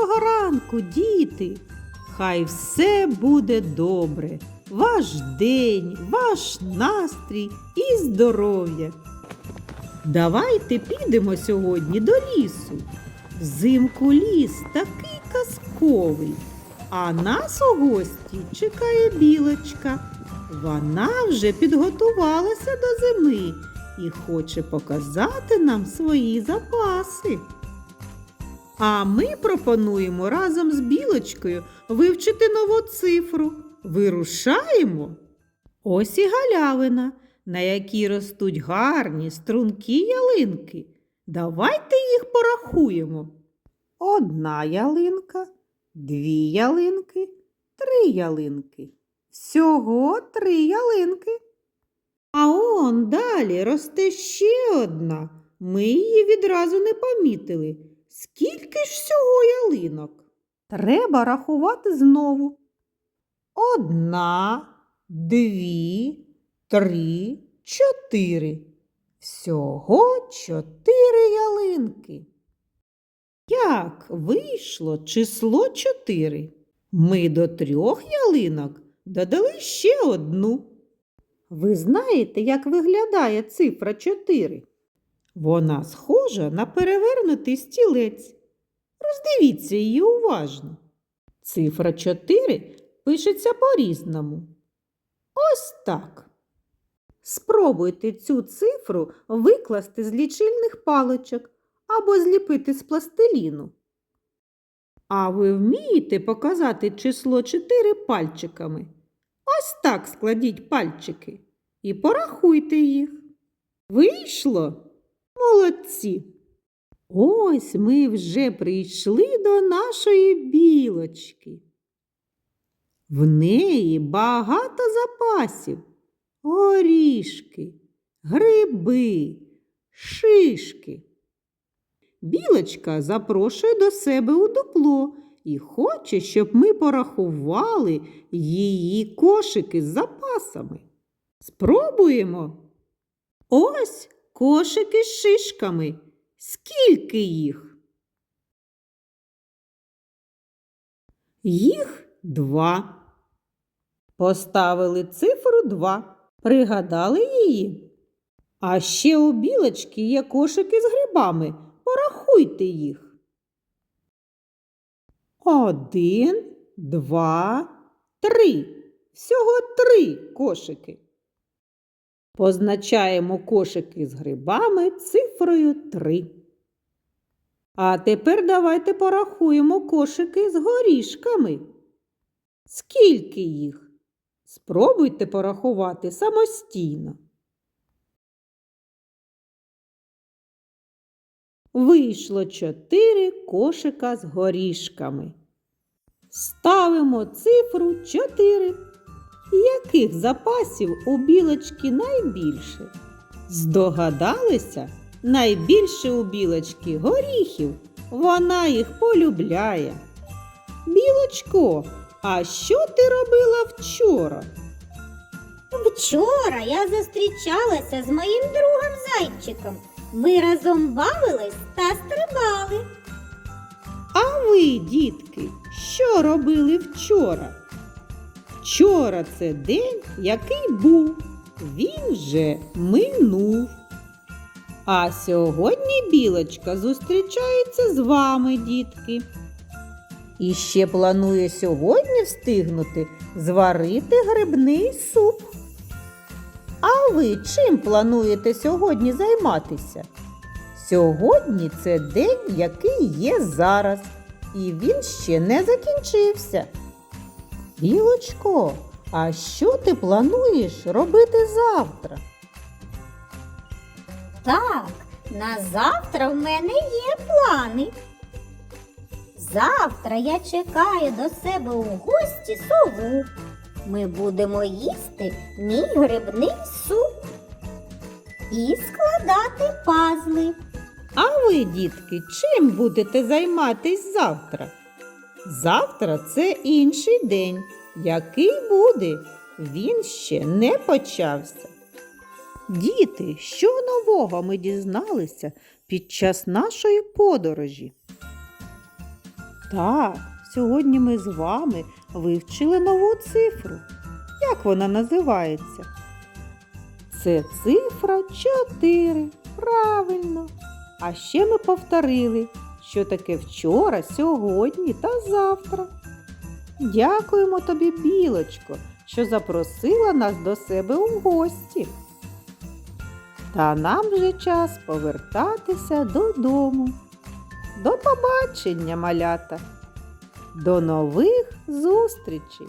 Доброго ранку, діти! Хай все буде добре. Ваш день, ваш настрій і здоров'я. Давайте підемо сьогодні до лісу. Взимку ліс такий казковий, а нас у гості чекає білочка. Вона вже підготувалася до зими і хоче показати нам свої запаси. А ми пропонуємо разом з білочкою вивчити нову цифру. Вирушаємо. Ось і галявина, на якій ростуть гарні стрункі ялинки. Давайте їх порахуємо. Одна ялинка, дві ялинки, три ялинки. Всього три ялинки. А он далі росте ще одна. Ми її відразу не помітили. Скільки ж всього ялинок? Треба рахувати знову. Одна, дві, три, чотири. Всього чотири ялинки. Як вийшло число чотири? Ми до трьох ялинок додали ще одну. Ви знаєте, як виглядає цифра 4? Вона схожа на перевернутий стілець. Роздивіться її уважно. Цифра 4 пишеться по-різному. Ось так. Спробуйте цю цифру викласти з лічильних паличок або зліпити з пластиліну. А ви вмієте показати число 4 пальчиками? Ось так складіть пальчики і порахуйте їх. Вийшло? Молодці! Ось ми вже прийшли до нашої білочки. В неї багато запасів, горішки, гриби, шишки. Білочка запрошує до себе у дупло і хоче, щоб ми порахували її кошики з запасами. Спробуємо. Ось кошики з шишками. Скільки їх? Їх два. Поставили цифру два. Пригадали її? А ще у білочки є кошики з грибами. Порахуйте їх. Один, два, три. Всього три кошики. Позначаємо кошики з грибами цифрою 3. А тепер давайте порахуємо кошики з горішками. Скільки їх? Спробуйте порахувати самостійно. Вийшло 4 кошика з горішками. Ставимо цифру 4. Яких запасів у білочки найбільше? Здогадалися? Найбільше у білочки горіхів. Вона їх полюбляє. Білочко, а що ти робила вчора? Вчора я зустрічалася з моїм другом зайчиком. Ми разом бавились та стрибали. А ви, дітки, що робили вчора? Вчора це день, який був. Він вже минув. А сьогодні білочка зустрічається з вами, дітки. І ще планує сьогодні встигнути зварити грибний суп. А ви чим плануєте сьогодні займатися? Сьогодні це день, який є зараз, і він ще не закінчився. Білочко, а що ти плануєш робити завтра? Так, на завтра в мене є плани. Завтра я чекаю до себе у гості сову. Ми будемо їсти мій грибний суп і складати пазли. А ви, дітки, чим будете займатись завтра? Завтра це інший день. Який буде? Він ще не почався. Діти, що нового ми дізналися під час нашої подорожі? Так, сьогодні ми з вами вивчили нову цифру. Як вона називається? Це цифра 4. Правильно. А ще ми повторили, що таке вчора, сьогодні та завтра. Дякуємо тобі, білочко, що запросила нас до себе у гості. Та нам вже час повертатися додому. До побачення, малята. До нових зустрічей!